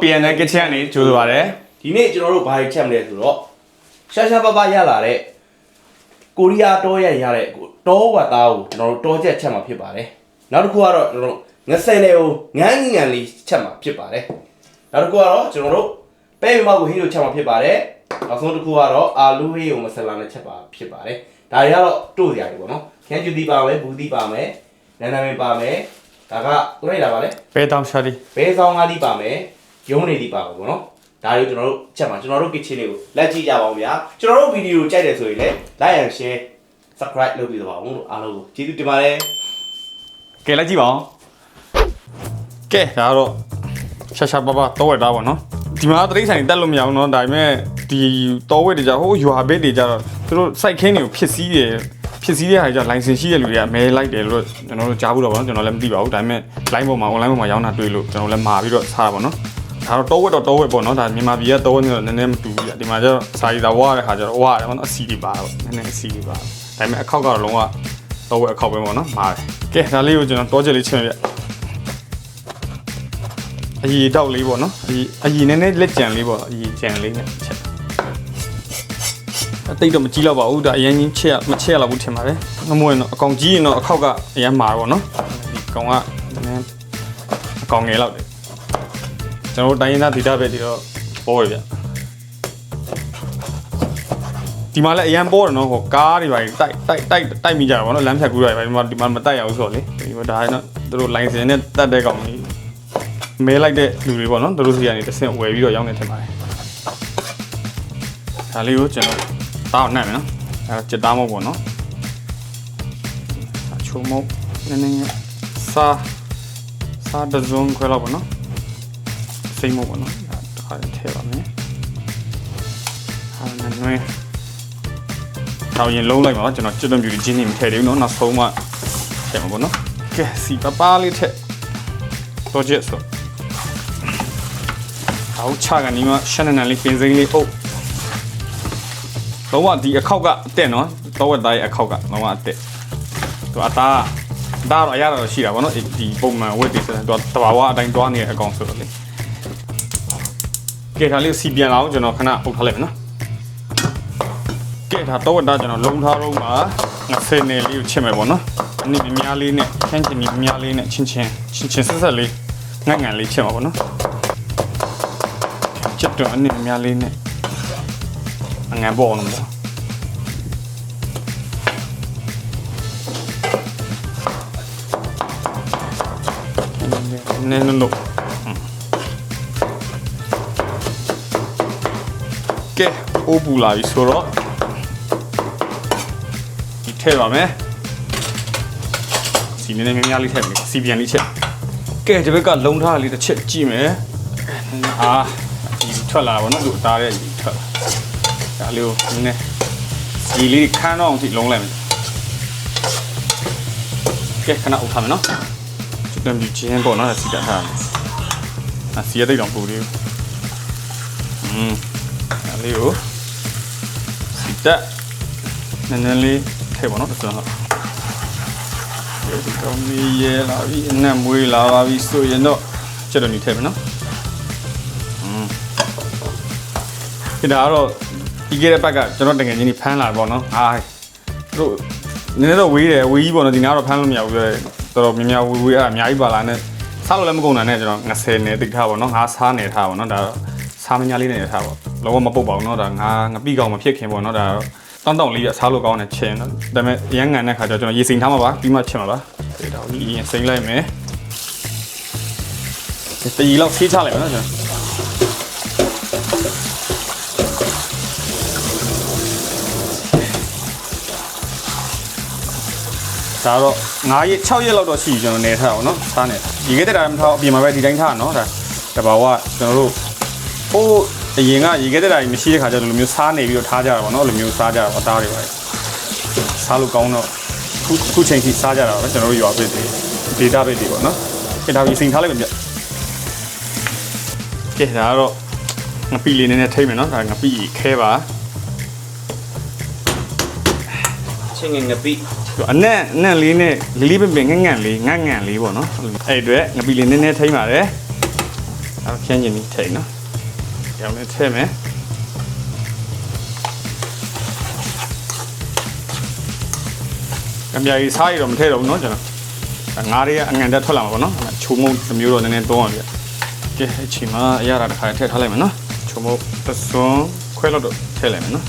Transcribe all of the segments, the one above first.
ဝဲမင်္ဂလာပါကျွန်တော်တို့ PNL Kitchen ကနေကြိုးဆိုပါရစေဒီနေ့ကျွန်တော်တို့ဘာတွေချက်မလဲဆိုတော့ရှာရှာပပရလာတဲ့ကိုရီးယားတောရရတဲ့တောဝတ်သားကိုကျွန်တော်တို့တောချက်ချက်မှာဖြစ်ပါတယ်နောက်တစ်ခုကတော့ကျွန်တော်တို့ငဆယ်လေကိုငန်းငန်းလေးချက်မှာဖြစ်ပါတယ်နောက်တစ်ခုကတော့ကျွန်တော်တို့ပဲမမောက်ကိုဟင်းကိုချက်မှာဖြစ်ပါတယ်နောက်ဆုံးတစ်ခုကတော့အာလူဟေးကိုမဆလာနဲ့ချက်ပါဖြစ်ပါတယ်ဒါတွေကတော့တို့စရာတွေပေါ့နော်ခန်းကျူတီပါမယ်ဘူးတီပါမယ်နန်းနာမည်ပါမယ်ဒါကသူလိုက်တာပါလေဘဲတောင်ရှာလီဘဲဆောင်ကားဒီပါမယ် ရုံးနေသည်ပါပါဘောနော်ဒါတွေကျွန်တော်တို့ချက်မှာကျွန်တော်တို့ kitchen တွေကိုလက်ကြည့်ကြပါအောင်ဗျာကျွန်တော်တို့ဗီဒီယိုကြိုက်တယ်ဆိုရင်လည်း like and share subscribe လုပ်ပြီးတော့ပါဦးလို့အားလုံးကိုကျေးဇူးတင်ပါတယ်ကဲလက်ကြည့်ပါအောင်ကဲဒါတော့ရှာရှာပါပါတော့ဝက်တာပါနော်ဒီမှာတရိတ်ဆိုင်တက်လို့မရအောင်နော်ဒါပေမဲ့ဒီတော့ဝက်တွေကြဟိုရွာဘက်တွေကြတော့သူတို့စိုက်ခင်းတွေကိုဖြစ်စည်းတယ်ဖြစ်စည်းတဲ့ဟာကြလိုင်စင်ရှိတဲ့လူတွေကမဲလိုက်တယ်လို့ကျွန်တော်တို့ကြားဘူးတော့ဗောနော်ကျွန်တော်လည်းမသိပါဘူးဒါပေမဲ့ line ပေါ်မှာ online ပေါ်မှာရောင်းတာတွေ့လို့ကျွန်တော်လည်းမာပြီးတော့စားတာဗောနော် ဒါတော့တော့ဝက်တော့တော့ဝက်ပေါ့နော်ဒါမြန်မာပြည်ကတော့ဝက်နေတော့နည်းနည်းမတူဘူးပြဒီမှာကျတော့စာရီတာဝါတဲ့ခါကျတော့ဝါတယ်ဗောနော်အစီတွေပါတော့နည်းနည်းအစီတွေပါဒါပေမဲ့အခောက်ကတော့လုံးဝတော့ဝက်အခောက်ပဲဗောနော်မာတယ်ကဲဒါလေးကိုကျွန်တော်တော့ချက်လေးချင်းပြအကြီးတောက်လေးပေါ့နော်အကြီးအကြီးနည်းနည်းလက်ကြံလေးပေါ့အကြီးကြံလေးနဲ့ချက်အတိတ်တော့မကြည့်တော့ပါဘူးဒါအရင်ချင်းချက်မချက်ရတော့ဘူးထင်ပါတယ်ငမွေတော့အကောင်ကြီးရင်တော့အခောက်ကအရင်မာတော့နော်ဒီကောင်ကနည်းနည်းအကောင်ငယ်လောက်တယ် ကျွန်တော်တို့တိုင်းရင်းသားဒေတာပဲဒီတော့ပေါ်ရဗျဒီမှာလည်းအရန်ပေါ်တယ်နော်ဟိုကားတွေပါတိုက်တိုက်တိုက်တိုက်မိကြတာဗောနော်လမ်းဖြတ်ကူးတာတွေပါဒီမှာဒီမှာမတိုက်ရဘူးဆိုတော့လေဒီမှာဒါကတော့သူတို့ license နဲ့တတ်တဲ့ကောင်ကြီးမဲလိုက်တဲ့လူတွေပေါ့နော်သူတို့စီကနေတစ်ဆင့်ဝယ်ပြီးတော့ရောင်းနေထင်ပါတယ်ဒါလေးကိုကျွန်တော်တောင်းနှံ့မယ်နော်အဲတော့စစ်သားမဟုတ်ပေါ့နော်အချုံမုတ်နည်းနည်းစားစားတစ်စုံခွဲလောက်ပေါ့နော် စိတ်မဟုတ်ပေါ့နော်ဒါတစ်ခါတည်းထည့်ပါမယ်ဟာနည်းနည်းတော့ရင်လုံးလိုက်ပါကျွန်တော်ကျွတ်တွံပြူကြီးချင်းနေမထည့်သေးဘူးနော်နောက်ဆုံးမှထည့်မှာပေါ့နော်ကဲစီပပလေးထည့်တော့ကျက်ဆိုဟောချကနေမှရှန်နန်လေးပင်စိမ်းလေးအုပ်လုံးဝဒီအခောက်ကအတက်နော်တော့ဝက်သားရဲ့အခောက်ကလုံးဝအတက်သူအသားဒါတော့အရတော့ရှိတာဗောနော်ဒီပုံမှန်ဝက်တွေဆိုတော့သူတဘာဝအတိုင်းတွားနေတဲ့အကောင်ဆိုတော့လေ ကဲဒါလေးစီပြန်လာအောင်ကျွန်တော်ခဏအုပ်ထားလိုက်မယ်နော်ကဲဒါတော့ဝက်သားကျွန်တော်လုံးထားတော့မှာငါဖယ်နယ်လေးကိုချစ်မယ်ဗောနော်အနည်းများလေးနဲ့ခန်းချင်များလေးနဲ့ချင်းချင်းချင်းချင်းဆက်ဆက်လေးငတ်ငန်လေးချစ်မှာဗောနော်ချက်တော့အနေများလေးနဲ့အငန်ပေါ်အောင်ပေါ့နည်းနည်းလို့ ကဲအိုးပူလာပြီဆိုတော့ဒီထည့်ပါမယ်စီနည်းနည်းများများလေးထည့်မယ်စီပြန်လေးချက်ကဲဒီဘက်ကလုံထားလေးတစ်ချက်ကြည့်မယ်အာဒီထွက်လာပါတော့သူအသားရဲ့ဒီထွက်လာဒါလေးကိုနည်းနည်းဒီလေးခန်းတော့အောင်ထိလုံးလိုက်မယ်ကဲခဏအုပ်ထားမယ်နော်ကျွတ်တံပြူချင်းပေါ့နော်စီတက်ထားမယ်အစီရတဲ့တော့ပူလေးอืม ဒါလေးကိုစီတက်နည်းနည်းလေးထည့်ပါတော့တစ်စုံတော့ဒီကောင်လေးရဲလာပြီအနက်မွေးလာပါပြီဆိုရင်တော့ကျွတ်တော်နေထည့်မယ်နော်ဒီဒါကတော့ဒီကတဲ့ဘက်ကကျွန်တော်တကယ်ချင်းဖမ်းလာပေါ့နော်အာသူတို့နည်းနည်းတော့ဝေးတယ်ဝေးကြီးပေါ့နော်ဒီနားတော့ဖမ်းလို့မရဘူးပြောတယ်တော်တော်များများဝေးဝေးအဲ့ဒါအများကြီးပါလာနဲ့စားလို့လည်းမကုန်တာနဲ့ကျွန်တော်90နဲ့တိတ်ထားပေါ့နော်ငါစားနေထားပေါ့နော်ဒါတော့စားမညာလေးနေထားပေါ့ လောကမပုတ်ပါဘူးနော်ဒါငါငပိကောင်မဖြစ်ခင်ပေါ့နော်ဒါတောင်းတောင်းလေးရစားလို့ကောင်းတယ်ချင်နော်ဒါပေမဲ့ရမ်းငံတဲ့ခါကျတော့ကျွန်တော်ရေစိမ်ထားမှာပါပြီးမှချင်မှာပါဒီတော့ဒီရင်စိမ်လိုက်မယ်တရီလောက်ဆေးချလိုက်မယ်နော်ကျွန်တော်ဒါတော့9ရက်6ရက်လောက်တော့ရှိပြီကျွန်တော်နေထားအောင်နော်စားနေဒီကဲတဲ့တာမထားအပြင်မှာပဲဒီတိုင်းထားနော်ဒါတဘာဝကျွန်တော်တို့ဟိုး အရင်ကရေကဲတဲ့တာကြီးမရှိတဲ့ခါကျတော့လိုမျိုးစားနေပြီးတော့ထားကြတာပေါ့နော်လိုမျိုးစားကြတာပေါ့အသားတွေပါစားလို့ကောင်းတော့ခုခုချိန်ထိစားကြတာပဲကျွန်တော်တို့ရွာပစ်တွေဒေတာပစ်တွေပေါ့နော်အဲဒါပြီးစိန်ထားလိုက်ပါဗျကဲဒါကတော့ငပီလေးနည်းနည်းထိမ့်မယ်နော်ဒါငပီခဲပါချင်းငယ်ငပိအနက်အနက်လေးနဲ့လေးလေးပင်ပင်ငန့်ငန့်လေးငန့်ငန့်လေးပေါ့နော်အဲ့အတွက်ငပီလေးနည်းနည်းထိမ့်ပါတယ်အဲ့ဖြန်းကျင်ပြီးထည့်နော် ရောင်လေးထည့်မယ်အများကြီးစားရတော့မထည့်တော့ဘူးเนาะကျွန်တော်ငါးတွေကအငံတက်ထွက်လာမှာပေါ့နော်ချုံမုံတစ်မျိုးတော့နည်းနည်းသုံးအောင်ပြကဲအချိန်မှာအရတာတစ်ခါထည့်ထားလိုက်မယ်နော်ချုံမုံသစွန်းခွဲလို့တော့ထည့်လိုက်မယ်နော်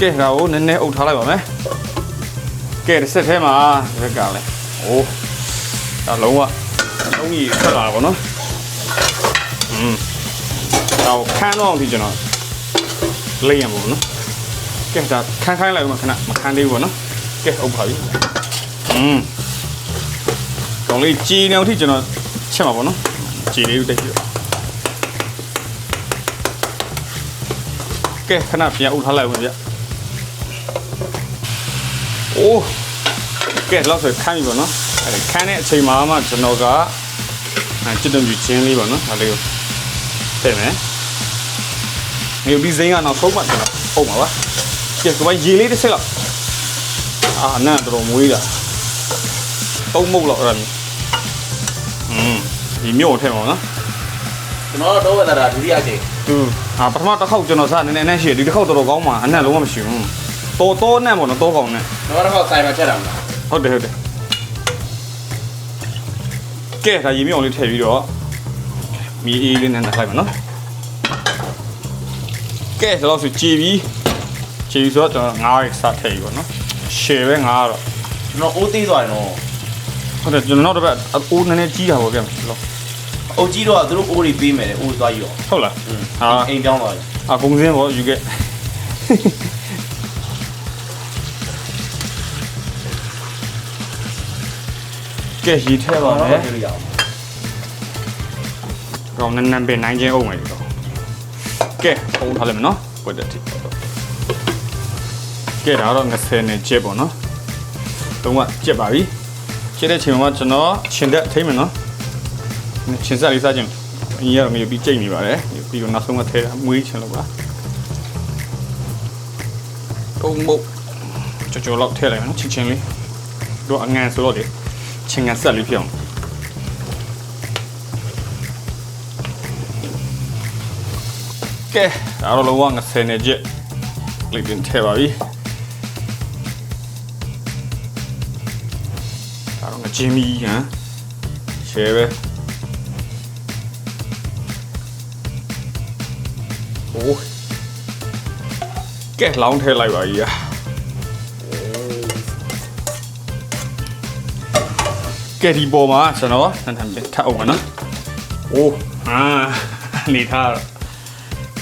ကဲဒါကိုနည်းနည်းအုပ်ထားလိုက်ပါမယ်ကဲတစ်ဆက်ထဲမှာရက်ကလေအိုးဒါလုံးဝလုံးကြီးထွက်လာတာပေါ့နော်อืม တော့ခန်းတော့အောင်ဒီကျွန်တော်လေးရမှာပေါ့နော်ကဲဒါခန်းခိုင်းလိုက်ဦးမခဏမခန်းသေးဘူးပေါ့နော်ကဲအုပ်ပါပြီอืมကောင်းလေးကြည်နေအောင်ထိကျွန်တော်ချက်မှာပေါ့နော်ကြည်လေးတိတ်ပြီကဲခဏပြန်အုပ်ထားလိုက်ဦးဗျအိုးကဲလောက်ဆိုခန်းပြီပေါ့နော်အဲခန်းတဲ့အချိန်မှာမှကျွန်တော်ကအဲကျွတ်တုံပြချင်းလေးပေါ့နော်ဒါလေးကိုထည့်မယ် ဒီဒီဇိမ်းကနောက်ဆုံးမှကျွန်တော်အုပ်မှာပါကဲကိုမရေလေးတစ်ဆက်လောက်အာနာတော့မွေးတာသုံးမုတ်လောက်အဲ့ဒါမျိုးอืมဒီမြို့ကိုထည့်မှာပေါ့နော်ကျွန်တော်တော့ဝက်တာဒုတိယချိန်သူဟာပထမတစ်ခေါက်ကျွန်တော်စနည်းနည်းနဲ့ရှိတယ်ဒီတစ်ခေါက်တော်တော်ကောင်းပါအနက်လုံးဝမရှိဘူးတော်တော်နဲ့ပေါ့နော်တော်ကောင်းနဲ့နောက်တစ်ခါဆိုင်မှာချက်တာမလားဟုတ်တယ်ဟုတ်တယ်ကဲဒါရေမြုံလေးထည့်ပြီးတော့မီးအေးလေးနဲ့နှက်လိုက်ပါနော် ကဲဒါတော့ဆိုကြည်ပြီးကြည်ပြီးဆိုတော့ကျွန်တော်ငါးရစထည့်ပြီးပေါ့နော်ရှယ်ပဲငါးတော့ကျွန်တော်အိုးသေးသွားရင်တော့ဟုတ်တယ်ကျွန်တော်နောက်တစ်ပတ်အိုးနည်းနည်းကြီးတာပေါ့ဗျာလို့အုတ်ကြီးတော့သူတို့အိုးတွေပေးမယ်လေအိုးသွားယူတော့ဟုတ်လားอืมဟာအိမ်ပြောင်းသွားတယ်အကုန်စင်းပေါ့ယူခဲ့ကဲရီထဲပါမယ်ပြောလို့ရအောင်တော့နန်းနန်းပင်နိုင်ချင်းအောင်မယ်ဒီတော့ ကဲပုံထားလိုက်မယ်နော်ပွက်တဲ့တိကဲဒါတော့20နဲ့ကျက်ပေါ့နော်တုံးကကျက်ပါပြီကျက်တဲ့ချိန်မှာကျွန်တော်ခြင်တက်ထိမ့်မယ်နော်ခြင်ဆက်လေးစားခြင်းအင်းရတော့မျိုးပြီးကြိတ်နေပါတယ်ပြီးတော့နောက်ဆုံးကထဲမွေးချင်လို့ပါတုံးမုတ်ကြော်ကြော်လောက်ထည့်လိုက်မယ်နော်ချင်းချင်းလေးတော့အငန်ဆိုတော့လေချင်းငန်ဆက်လေးဖြစ်အောင် ကဲဒါတော့လုံးဝ20နဲ့ကျက်လေးတင်ထည့်ပါပြီဒါတော့ငချင်းမီဟမ်ရှယ်ပဲโอ้ကဲလောင်းထည့်လိုက်ပါကြီးอ่ะကဲဒီပေါ်မှာကျွန်တော်နန်းထမ်းပြထပ်အောင်ပါနော်โอ้အာနေထားတော့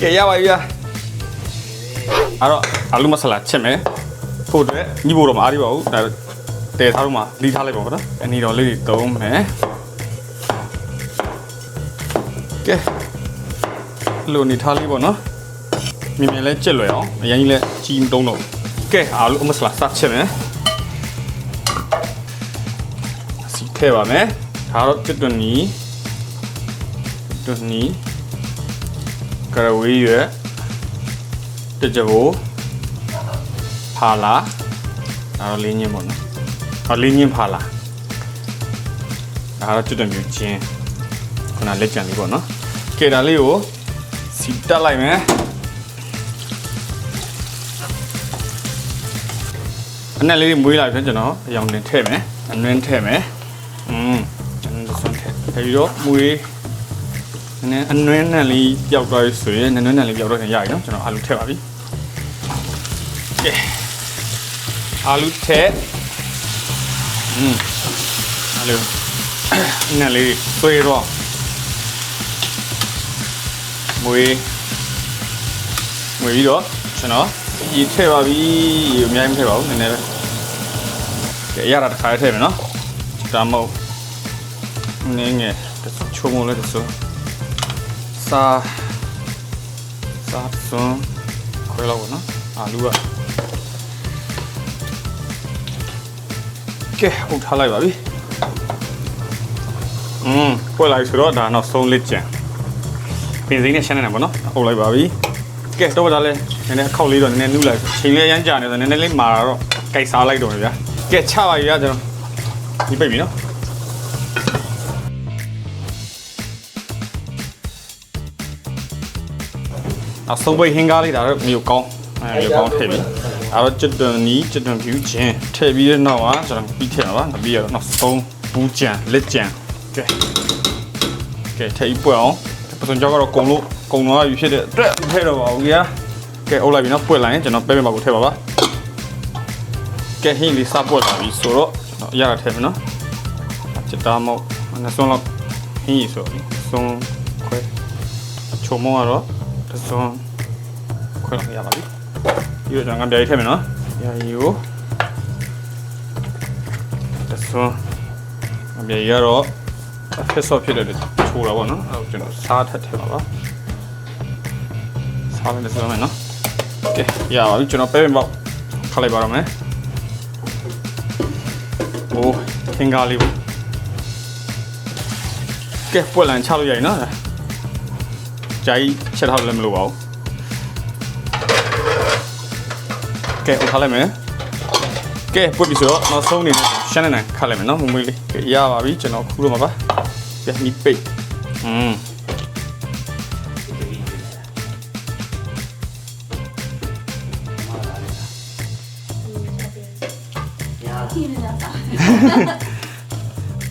ကဲရပါပြီဗျာအဲ့တော့အာလူမဆလာချက်မယ်ဖို့အတွက်ညှိဖို့တော့မအားရပါဘူးဒါတဲထားတော့မှလီထားလိုက်ပါဘောနော်အနီတော်လေးတွေတုံးမယ်ကဲလိုနေထားလေးပေါ့နော်မြင်မြင်လဲကြက်လွယ်အောင်အရင်ကြီးလဲကြီးမတုံးတော့ဘူးကဲအာလူမဆလာစချက်မယ်စီထဲပါမယ်ဒါတော့ကျွတ်တွနီတွနီ ကရဝေးရွက်တကြဘိုဖာလာဒါတော့လေးညင်းပေါ့နော်ဟောလေးညင်းဖာလာဒါတော့ကျွတ်တယ်မျိုးချင်းခုနလက်ကြံလေးပေါ့နော်ကဲဒါလေးကိုစီတက်လိုက်မယ်အနက်လေးတွေမွေးလာပြီကျွန်တော်အယောင်တင်ထည့်မယ်အနွင်းထည့်မယ်อืมအနွင်းတစ်စွန်းထည့်ထည့်ပြီးတော့မွေး နည်းနည်းအနွမ်းနံလေးပျောက်သွားပြီဆိုရင်နည်းနည်းနံလေးပျောက်တော့ရင်ရပြီနော်ကျွန်တော်အာလူထည့်ပါပြီကဲအာလူထည့်อืมအာလူနံလေးသွေးတော့မွေးမွေးပြီးတော့ကျွန်တော်ရေထည့်ပါပြီရေအများကြီးမထည့်ပါဘူးနည်းနည်းပဲကဲရတာတစ်ခါထည့်မယ်နော်ဒါမဟုတ်နည်းငယ်ချုံမလို့တဆိုစာ စာစွန်းခွဲလောက်ပေါ့နော်အာလူကကဲဟုတ်ထားလိုက်ပါပြီอืมခွဲလိုက်ဆိုတော့ဒါနောက်ဆုံးလက်ကျန်ပင်စိမ်းနဲ့ရှမ်းနေတယ်ပေါ့နော်ဟုတ်လိုက်ပါပြီကဲတော့ဒါလဲနည်းနည်းအခောက်လေးတော့နည်းနည်းနူးလိုက်ချိန်လေးရမ်းကြာနေဆိုနည်းနည်းလေးမာတာတော့ကြိုက်စားလိုက်တော့ဗျာကဲချပါပြီဗျာကျွန်တော်ဒီပိတ်ပြီနော် နောက်ဆုံးပိတ်ဟင်းကားလေးဒါတော့မြို့ကောင်းအဲမြို့ကောင်းထည့်ပြီးဒါတော့ကျွတ်တွန်နီးကျွတ်တွန်ဖြူချင်းထည့်ပြီးတဲ့နောက်ကကျွန်တော်ပြီးထည့်မှာပါနောက်ပြီးတော့နောက်ဆုံးဘူးကြံလက်ကြံကဲကဲထည့်ပြီးပွက်အောင်ပစုံကြောက်ကတော့ကုံလို့ကုံတော့ပြီဖြစ်တဲ့အတွက်မထည့်တော့ပါဘူးကြာကဲအုပ်လိုက်ပြီနော်ပွက်လိုက်ရင်ကျွန်တော်ပဲပဲပါကိုထည့်ပါပါကဲဟင်းလေးစပွက်လာပြီဆိုတော့ကျွန်တော်အရတာထည့်မယ်နော်ချစ်တာမောက်နှစ်ဆုံးလောက်ဟင်းရီဆိုပြီးဆုံးခွဲချုံမောကတော့ တစ်စုံခွဲလောက်ရပါပြီပြီးတော့ကျွန်တော်ကပြားရီထည့်မယ်နော်ပြားရီကိုတစ်စုံပြားရီကတော့ဖက်ဆော့ဖြစ်တဲ့ချိုးတာပေါ့နော်အဲ့တော့ကျွန်တော်စားထက်ထည့်ပါပါစားလည်းတစ်စုံမယ်နော်ကဲရပါပြီကျွန်တော်ပဲပဲပေါ့ခလိုက်ပါတော့မယ်โอ้သင်္ကားလေးပေါ့ကဲပွက်လန်ချလို့ရည်နော် ဂျာကြီးချက်ထားလို့လည်းမလိုပါဘူးကဲဥထားလိုက်မယ်ကဲပွက်ပြီဆိုတော့နောက်ဆုံးအနေနဲ့ရှမ်းနေနိုင်ခတ်လိုက်မယ်နော်မမွေးလေးကဲရပါပြီကျွန်တော်ခူးတော့မှာပါကဲနီးပိတ်อืม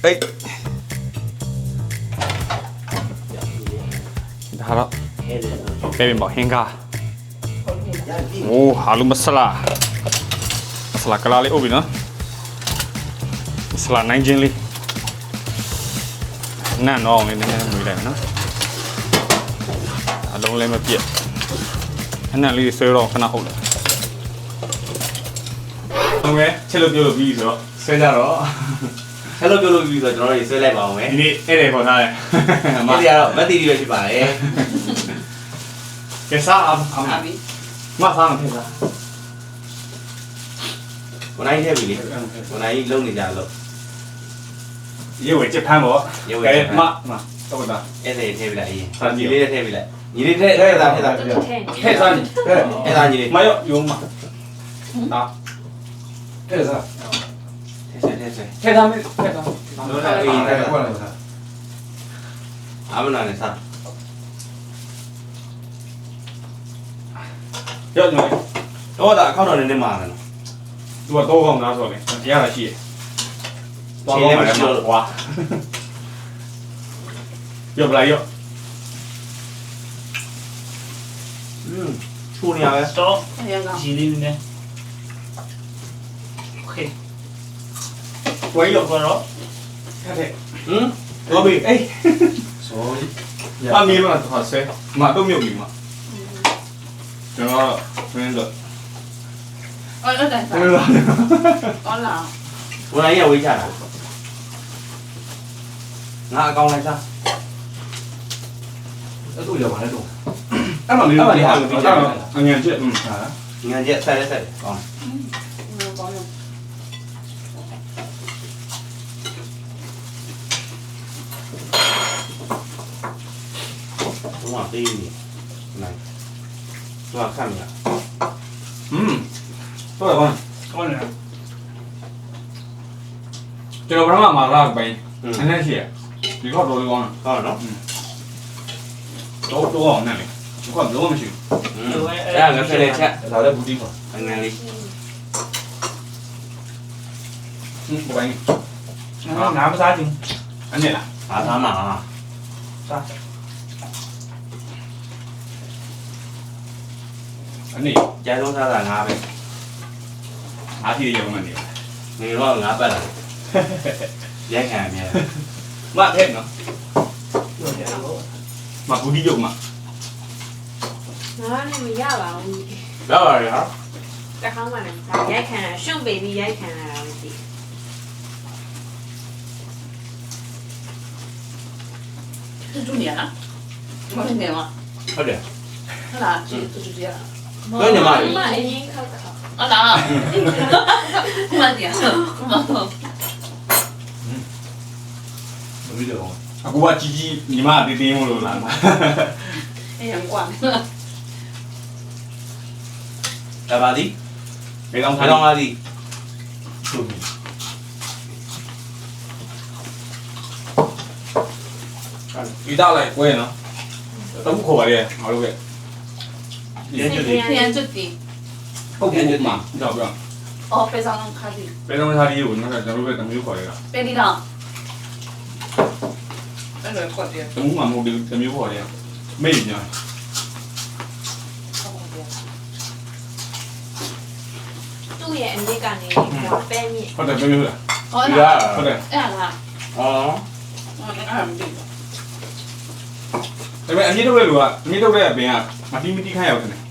听 တော့ပဲပြင်ပေါ့ဟင်္ကာโอ้ဟာလူမဆလာမဆလာကလာလေးအုပ်ပြီနော်မဆလာနိုင်ချင်းလေးနန့်တော့အောင်လေးနည်းနည်းမွေးလိုက်မယ်နော်အလုံးလည်းမပြည့်အနံ့လေးဆွဲတော့ခဏဟုတ်တယ်ဟုတ်ကဲ့ချက်လို့ပြောလို့ပြီးဆိုတော့ဆွဲကြတော့ဆက်လို့ပြောလို့ပြီးဆိုတော့ကျွန်တော်တို့ဆွဲလိုက်ပါအောင်မယ်ဒီနေ့အဲ့ဒါပေါ်ထားတယ်မဒီကတော့မတီးရီပဲဖြစ်ပါတယ် Kesa am am. Abi. Ma sang kesa. Hôm nay thế vì hôm nay lâu thì già lâu. Yêu vậy chết tham bỏ. Yêu vậy chết mà mà. Sao vậy ta? Em thì thế vì lại. Sao gì thế thế vì lại. Nhìn đi thế thế ta thế ta. Thế sao nhỉ? Thế ta nhìn đi. Mấy ông dùng mà. Đó. Thế sao? Thế sao thế sao? Thế sao mới thế sao? Nó là vì thế sao? Ám nào này sao? ကြောက်ကြမယ်တော့ဒါအခောက်တော်နေနေမှာလားသူကတော့ကောင်းသားဆိုလေတရားလာရှိရတော့ကောင်းမှာလားကွာရောပလိုက်ရောอืมชูเนี่ยပဲတော့အရင်ကဂျီလေးနည်းနည်းโอเคဝိုင်းရောကတော့ခက်တယ်ဟမ်တော့ပြီအေး sorry အမေကတော့ဆဲမတော့မြုပ်ပြီမှာ 제가 그러니까 얼른 됐다. 얼라. Bữa nãy giờ đi chả Ngạ con này sao? Nó tụi được mà nó đủ. Các bảo đi Các bạn đi hàng Các bạn chuyện Ừ. Hả? Ngàn chuyện xe đấy xe Còn. Đúng rồi, gì. Này. 是吧？看看，嗯，多少分？多少分？这个不是嘛？马上背，天天写，一块多的光呢，看着了，嗯，都往那里，一块多没去，嗯，哎，俺们来吃，啥都不地方，俺那里，嗯，不背，俺们啥斤？俺那啥啥嘛啊？啥？ အနည်းကြိုင်းဆုံးစားတာငါပဲငါပြည့်ရုံမှနေနေတော့ငါပတ်လာရက်ခံရမြဲမထက်နော်မကူဒီရုံမှာငါနဲ့မရပါဘူးလာပါရဟာတခါမှလည်းဒါရိုက်ခံရရှုံပေပြီးရိုက်ခံရတာပဲဒီတူတူနေရလားမနေမှာဟုတ်တယ်ဟုတ်လားတူတူရလား တွဲညီမလေး အရင်ခောက်တာဟုတ်လားကိုမတရားကိုမတော့မပြီးတော့အကူကကြီးကြီးညီမတေးသေးမလို့လားအဲ့ရကွာဒါပါသည်လေကောင်းထားတော့ပါသည်ဆိုပြီးအဲ့ဒီတော့လိုက်ကွဲနော်တခုခေါ်ပါလေငါတို့က Rianjuti. Rianjuti. Rianjuti. Ma, bravo, bravo. Ho preso un carino. Però non arrivo, non sai, non lo vedo, non mi ricordo. Vedi là. Allora, qua ti è. Non ma non mi ricordo. Meglio. Tu è in dica ne, qua bene. Guarda, bene ora. Ora. Ora. Ora. Ah. Non è cambiato. ဒါပေမဲ့အမြင့်တုပ်တဲ့လူကအမြင့်တုပ်တဲ့ဘင်ကမတိမတိခိုင်းရောက်တယ်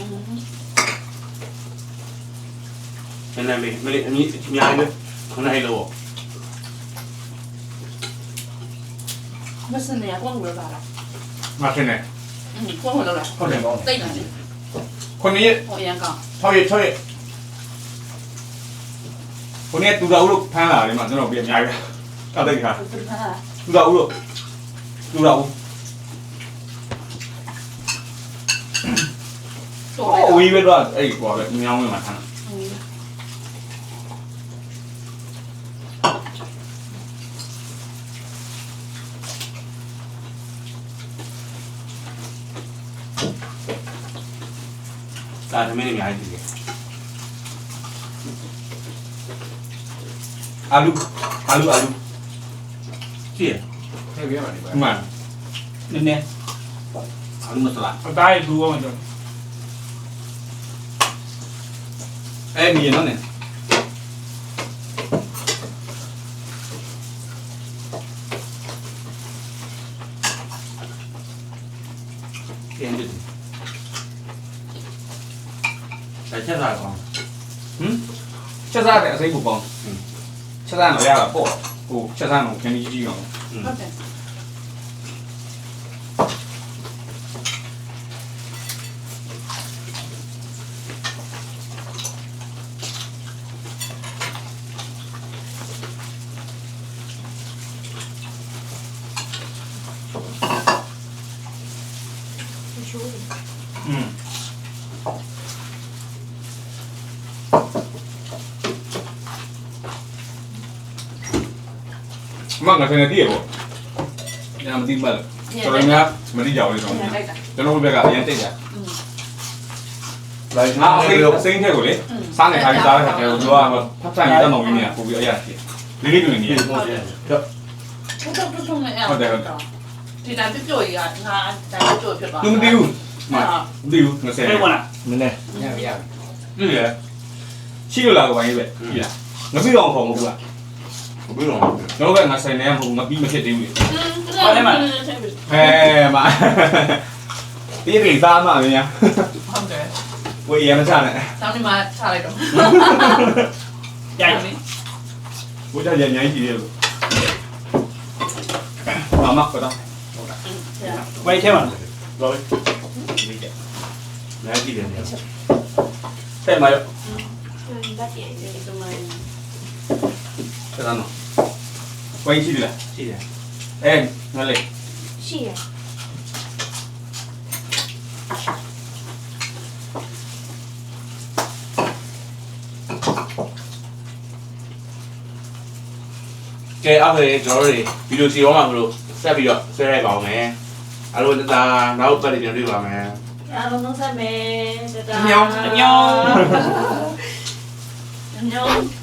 နည်းနည်းလေးမလေးအမြင့်အများကြီးခဏလေးလောက်မစနေကွန်ဝယ်ပါလားမထင်နဲ့ကွန်ဝယ်လောက်လားဟုတ်တယ်ပေါ့တိတ်လာတယ်ခုနှစ်ရက်ဟိုရန်ကောင်ထောက်ရက်ထောက်ရက်ခုနှစ်ရက်တူတာဦးတို့ဖမ်းလာတယ်မှာကျွန်တော်ပြအများကြီးတာတိုက်ခါတူတာဦးတို့တူတာဦး ပဲတော့အဲ့ဟိုပဲမြောင်းဝင်မှာဖမ်းတာ嗯，ဒါသမီးတွေအများကြီးတယ်အာလူအာလူအာလူကြည့်ရထည့်ပြရမှာဒီပါဒီမှာနည်းနည်းအလူမစလားအသားရတူအောင်ကြော အဲ့မြင်တော့နေကျင်းကြည့်တယ်ချက်စားကောင်းချက်စားတဲ့အစိမ်းကိုပေါင်းချက်စားတော့ရတာပေါ့ဟိုချက်စားတော့ခင်းကြီးကြီးအောင်好的，ချိုးတယ် อืมမင်္ဂလာဆန်တဲ့ပေါ့ညမသိပါလားကျွန်တော်များမသိကြဘူးလေကျွန်တော်ကျွန်တော်ဘက်ကအရင်တိတ်ကြလိုက်ငါအဖေအစိမ့်ထဲကိုလေစားနေခိုင်းစားတဲ့ခါကျတော့သူကဖတ်ဆိုင်တက်မောင်ကြီးနေပို့ပြီးအရာရှိလေးလေးတွင်နေရဟုတ်တယ်ဟုတ်တယ် ဒီနာပြပြကြီးကငါဒါပြပြဖြစ်ပါလူမသိဘူးမသိဘူးမဆယ်ဘူးလားနည်းနည်းရပြီရပြီတွေ့ရရှိရလားကိုပိုင်းကြီးပဲရှိလားငါပြီးတော့ခေါ်မဟုတ်လားမပြီးတော့တော့ကငါဆိုင်နေမဟုတ်ငါပြီးမဖြစ်သေးဘူးလေဟုတ်တယ်မဟဲ့မပြေပြေသားမမင်းရဟုတ်တယ်ဝေးရမချနဲ့တောင်းနေမှာချလိုက်တော့ကြိုက်ပြီဘုရားရညာကြီးတယ်လို့မမကတော့ ဝိုက်ထဲမှာလောလေးဒီကနားကြည့်တယ်နော်ဆက်မရောဒါကြည့်တယ်ဒီမှာဆက်တာနော်ဝိုက်ကြည့်လားကြည့်တယ်အဲငါလေးရှိရကဲအားဖြင့်ကျွန်တော်တို့ဗီဒီယိုစီရောမှာမလို့ဆက်ပြီးတော့ဆွဲလိုက်ပါအောင်မယ် အဲ့လိုတသားနောက်ပတ်ပြန်တွေ့ပါမယ်အားလုံးလုံးဆက်မယ်တတာညောင်းညောင်းညောင်း